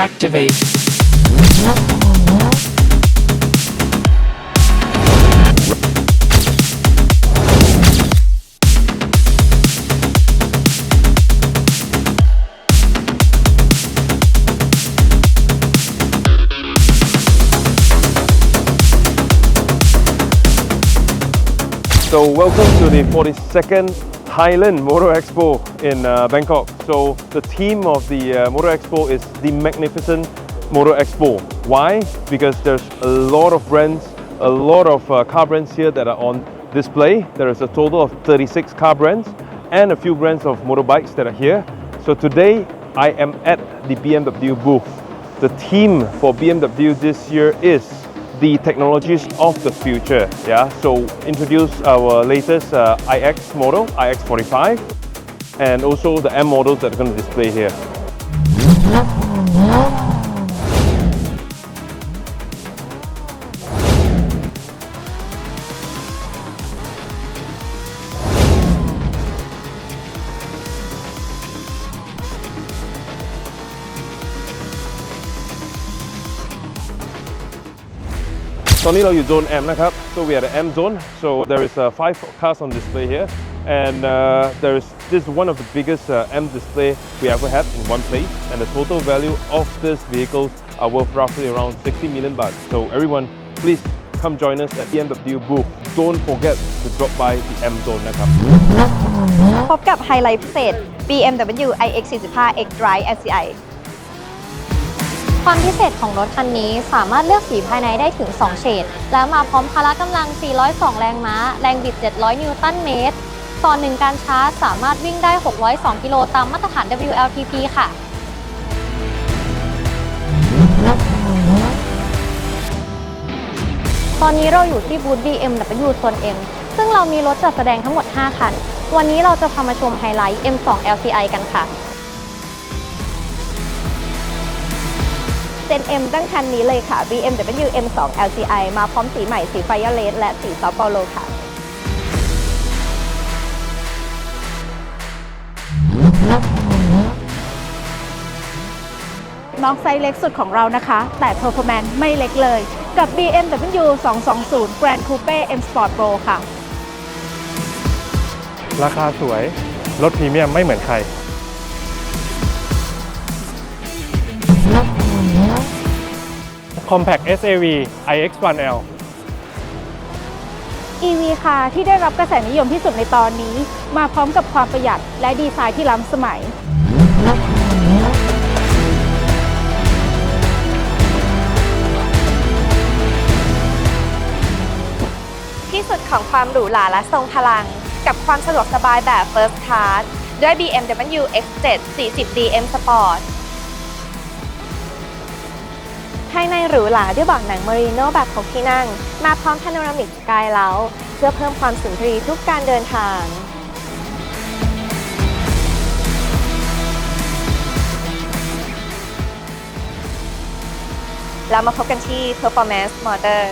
Activate. So welcome to the 42nd Thailand Motor Expo in uh, Bangkok. So the theme of the uh, Motor Expo is the Magnificent Motor Expo. Why? Because there's a lot of brands, a lot of uh, car brands here that are on display. There is a total of 36 car brands and a few brands of motorbikes that are here. So today I am at the BMW booth. The theme for BMW this year is the technologies of the future. Yeah, so introduce our latest uh, iX model, iX45, and also the M models that are going to display here. So now M, so we are at M zone. So there is uh, five cars on display here and uh, there is this is one of the biggest uh, M display we ever had in one place and the total value of these vehicles are worth roughly around 60 million baht so everyone please come join us at BMW booth don't forget to drop by the M zone นะครับ พบกับไฮไลท์พิเศษ BMW iX 45 X Drive SCI ความพิเศษของรถคันนี้สามารถเลือกสีภายในได้ถึง 2 เฉด และมาพร้อมพละกำลัง 402 แรงม้า แรงบิด 700 นิวตันเมตร ต่อหนึ่งการชาร์จสามารถวิ่งได้ 602 กิโลตามมาตรฐาน WLTP ค่ะ ตอนนี้เราอยู่ที่บูธ BMW โซน M ซึ่งเรามีรถจัดแสดงทั้งหมด 5 คัน วันนี้เราจะพามาชมไฮไลท์ M2 LCI กันค่ะเจน M ตั้งคันนี้เลยค่ะ BMW M2 LCI มาพร้อมสีใหม่สีไฟเลสและสีซอฟเปาโลค่ะ น้องไซส์เล็กสุดของเรานะคะ แต่ performance ไม่เล็กเลย กับ BMW 220 Grand Coupe M Sport Pro ค่ะ ราคาสวย รถพรีเมียมไม่เหมือนใคร Compact SAV iX1L EV ค่ะที่ได้รับกระแสนิยมที่สุดในตอนนี้ มาพร้อมกับความประหยัดและดีไซน์ที่ล้ำสมัย ของความหรูหราและทรงพลัง กับความสะดวกสบายแบบ First Class ด้วย BMW X7 40D M Sport ภายในหรูหราด้วยเบาะหนังเมริโนแบบ6ที่นั่ง มาพร้อมพาโนรามิกสกายเล้าเพื่อเพิ่มความสุนทรีทุกการเดินทางเรามาพบกันที่ Performance Motor